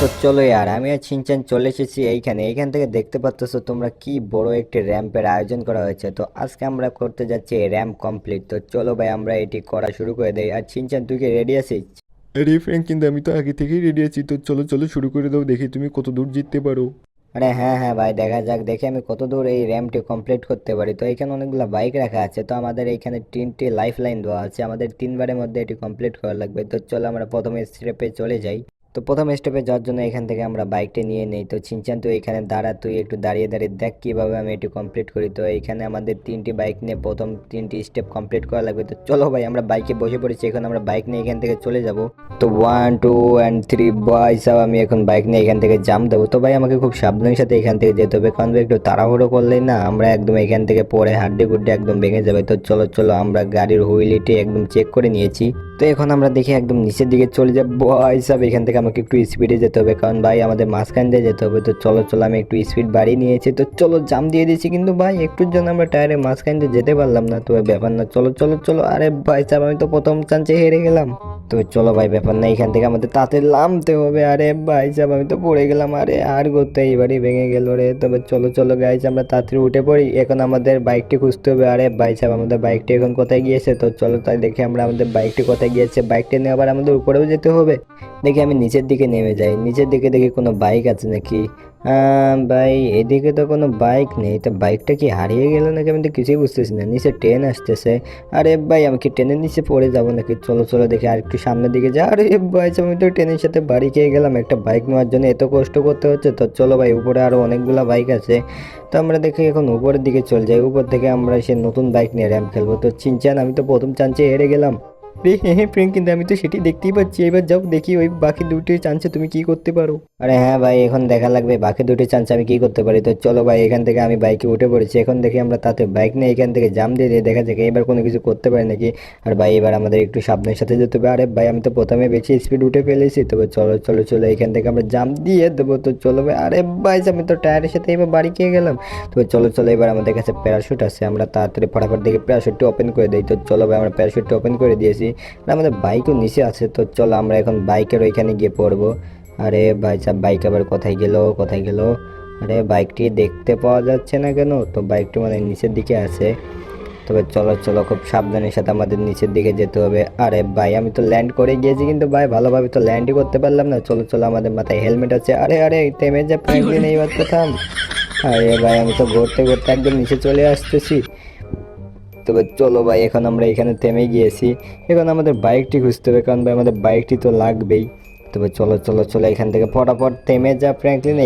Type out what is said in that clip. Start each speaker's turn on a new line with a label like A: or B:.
A: তো চলো আর আমি আর ছিনচান চলে এসেছি এইখানে। এইখান থেকে দেখতে পাচ্ছ তোমরা কি বড় একটি র্যাম্পের আয়োজন করা হয়েছে। তো আজকে আমরা করতে যাচ্ছি র্যাম্প কমপ্লিট। তো চলো ভাই আমরা এটি করা শুরু করে দেই। আর ছিনচান তুই কি রেডি আছিস?
B: আরে ফ্র্যাঙ্ক কিন্তু আমি তো আগে থেকেই রেডি আছি। তো চলো চলো শুরু করে দাও দেখি তুমি কত দূর জিততে পারো।
A: আরে হ্যাঁ হ্যাঁ ভাই দেখা যাক দেখি আমি কত দূর এই র্যাম্পটি কমপ্লিট করতে পারি। তো এখানে অনেকগুলো বাইক রাখা আছে। তো আমাদের এখানে তিনটি লাইফ লাইন দেওয়া আছে। আমাদের তিনবারের মধ্যে এটি কমপ্লিট করা লাগবে। তো চলো আমরা প্রথমে স্টেপে চলে যাই। তো প্রথম স্টেপে যাওয়ার জন্য এখান থেকে আমরা বাইকটি নিয়ে নেই। তো চিনচান তুই এখানে দাঁড়া, তুই একটু দাঁড়িয়ে দাঁড়িয়ে দেখ কীভাবে আমি এটি কমপ্লিট করি। তো এখানে আমাদের তিনটি বাইক নিয়ে প্রথম তিনটি স্টেপ কমপ্লিট করা লাগবে। তো চলো ভাই, আমরা বাইকে বসে পড়েছি, এখন আমরা বাইক নিয়ে এখান থেকে চলে যাব। তো one two and three boy সব আমি এখন বাইক নিয়ে এখান থেকে জাম দেবো। তো ভাই, আমাকে খুব সাবধানের সাথে এখান থেকে যেতে হবে। কারণ একটু তাড়াহুড়ো করলেই না আমরা একদম এখান থেকে পরে হাড্ডি গুড্ডি একদম ভেঙে যাবে। তো চলো চলো, আমরা গাড়ির হুইলিটি একদম চেক করে নিয়েছি। তো এখন আমরা দেখি একদম নিচের দিকে চলে যাব। বয় সব এখান থেকে আমাকে একটু স্পিডে যেতে হবে, কারণ ভাই আমাদের মাঝখান দিয়ে যেতে হবে। তো চলো চলো, আমি একটু স্পিড বাড়িয়ে নিয়েছি। তো চলো জাম দিয়ে দিয়েছি, কিন্তু ভাই একটুর জন্য আমরা টায়ারের মাঝখান দিয়ে যেতে পারলাম না। তো ব্যাপার না, চলো চলো চলো। আরে ভাই সাহেব, আমি তো প্রথম চান্সে হেরে গেলাম। তো চলো ভাই, ব্যাপার না, এখান থেকে আমাদের তাতে নামতে হবে। আরে ভাই সাহেব, আমি তো পড়ে গেলাম। আরে আর করতে এইবারই ভেঙে গেল রে। তবে চলো চলো গাইজ আমরা তাড়াতাড়ি উঠে পড়ি। এখন আমাদের বাইকটি খুঁজতে হবে। আরে ভাই সাহেব, আমাদের বাইকটি এখন কোথায় গিয়েছে? তো চলো তাই দেখে আমরা আমাদের বাইকটি কোথায় গিয়েছে বাইকটা নিয়ে আবার আমাদের উপরেও যেতে হবে। দেখি আমি নিচের দিকে নেমে যাই। নিচের দিকে দেখি কোনো বাইক আছে নাকি? ভাই, এদিকে তো কোনো বাইক নেই। তো বাইকটা কি হারিয়ে গেল নাকি আমি তো কিছুই বুঝতেছি না। নিচে ট্রেন আসতেছে। আরে ভাই, আমি কি ট্রেনের নিচে পড়ে যাব নাকি? চলো চলো দেখি আর একটু সামনের দিকে যা আরে ভাই আমি তো ট্রেনের সাথে বাড়ি খেয়ে গেলাম। একটা বাইক নেওয়ার জন্য এত কষ্ট করতে হচ্ছে। তো চলো ভাই, উপরে আরও অনেকগুলো বাইক আছে। তো আমরা দেখি এখন উপরের দিকে চলে যাই। উপর থেকে আমরা সে নতুন বাইক নিয়ে র্যাম খেলব। তো চিনচান আমি তো প্রথম চান্সে হেরে গেলাম। হ্যাঁ হ্যাঁ প্রিয়ঙ্ক, কিন্তু আমি তো সেটি দেখতেই পাচ্ছি। এবার যাও, দেখি ওই বাকি দুটি চান্সে তুমি কি করতে পারো। আরে হ্যাঁ ভাই, এখন দেখা লাগবে, বাকি দুটি চান্সে আমি কি করতে পারি? তো চলো ভাই, এখান থেকে আমি বাইকে উঠে পড়েছি। এখন দেখি আমরা তাতে বাইক নিয়ে এখান থেকে জাম দিয়ে দিয়ে দেখা যাক, এবার কোনো কিছু করতে পারি নাকি? আর ভাই, এবার আমাদের একটু সাবধানের সাথে যেতে হবে। আরে ভাই, আমি তো প্রথমে বেশি স্পিড উঠে ফেলেছি। তবে চলো চলো চলো, এখান থেকে আমরা জাম দিয়ে দেবো। তো চলো ভাই, আরে ভাই আমি তো টায়ারের সাথে এবার বাড়ি খেয়ে গেলাম। তো চলো চলো, এবার আমাদের কাছে প্যারাশুট আছে। আমরা তাড়াতাড়ি ফটাফট দেখে প্যারাশুটটি ওপেন করে দিই। তো চলো ভাই, আমরা প্যারাশুটটি ওপেন করে দিয়েছি। আর আমাদের বাইকও নিচে আছে, তো চলো আমরা এখন বাইকের ওইখানে গিয়ে পড়ব। আরে ভাই সাহেব বাইক আবার কোথায় গেল কোথায় গেল? আরে বাইকটি দেখতে পাওয়া যাচ্ছে না কেন? তো বাইকটি মানে নিচের দিকে আছে। তবে চলো চলো, খুব সাবধানের সাথে আমাদের নিচের দিকে যেতে হবে। আরে ভাই, আমি তো ল্যান্ড করে গিয়েছি কিন্তু ভাই, ভালোভাবে তো ল্যান্ডই করতে পারলাম না। চলো চলো, আমাদের মাথায় হেলমেট আছে। আরে আরে থেমে যা এইবার তো থাম। আরে ভাই, আমি তো ঘুরতে ঘুরতে একদম নিচে চলে আসতেছি। তবে চলো ভাই, এখন আমরা এখানে থেমে গিয়েছি। এখন আমাদের বাইকটি খুঁজতে হবে, কারণ ভাই আমাদের বাইকটি তো লাগবেই। তবে চলো চলো চলো, এখান থেকে ফটাফট থেমে যা ফ্র্যাঙ্কলিন